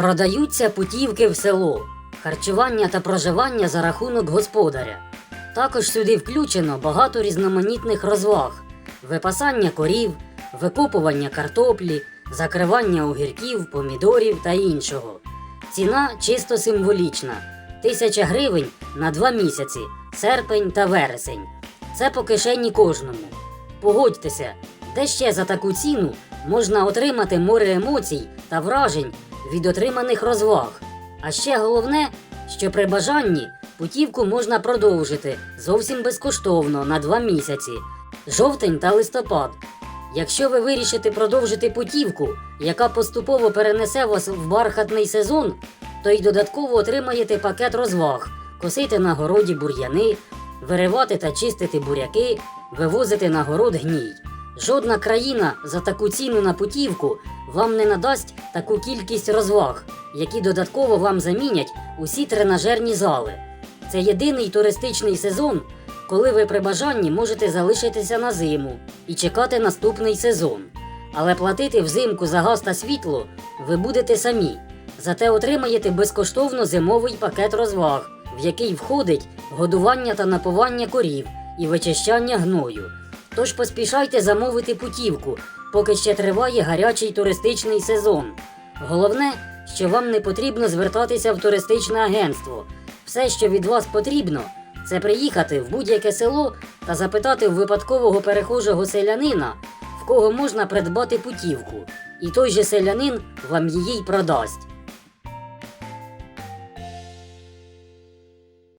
Продаються путівки в село, харчування та проживання за рахунок господаря. Також сюди включено багато різноманітних розваг: випасання корів, викопування картоплі, закривання огірків, помідорів та іншого. Ціна чисто символічна 1000 гривень на 2 місяці, серпень та вересень. Це по кишені кожному. Погодьтеся, де ще за таку ціну можна отримати море емоцій та вражень від отриманих розваг. А ще головне, що при бажанні путівку можна продовжити зовсім безкоштовно на 2 місяці жовтень та листопад. Якщо ви вирішите продовжити путівку, яка поступово перенесе вас в бархатний сезон, то й додатково отримаєте пакет розваг, косити на городі бур'яни, виривати та чистити буряки, вивозити на город гній. Жодна країна за таку ціну на путівку вам не надасть таку кількість розваг, які додатково вам замінять усі тренажерні зали. Це єдиний туристичний сезон, коли ви при бажанні можете залишитися на зиму і чекати наступний сезон. Але платити взимку за газ та світло ви будете самі. Зате отримаєте безкоштовно зимовий пакет розваг, в який входить годування та напування корів і вичищання гною. Тож поспішайте замовити путівку, поки ще триває гарячий туристичний сезон. Головне, що вам не потрібно звертатися в туристичне агентство. Все, що від вас потрібно, це приїхати в будь-яке село та запитати в випадкового перехожого селянина, в кого можна придбати путівку, і той же селянин вам її продасть.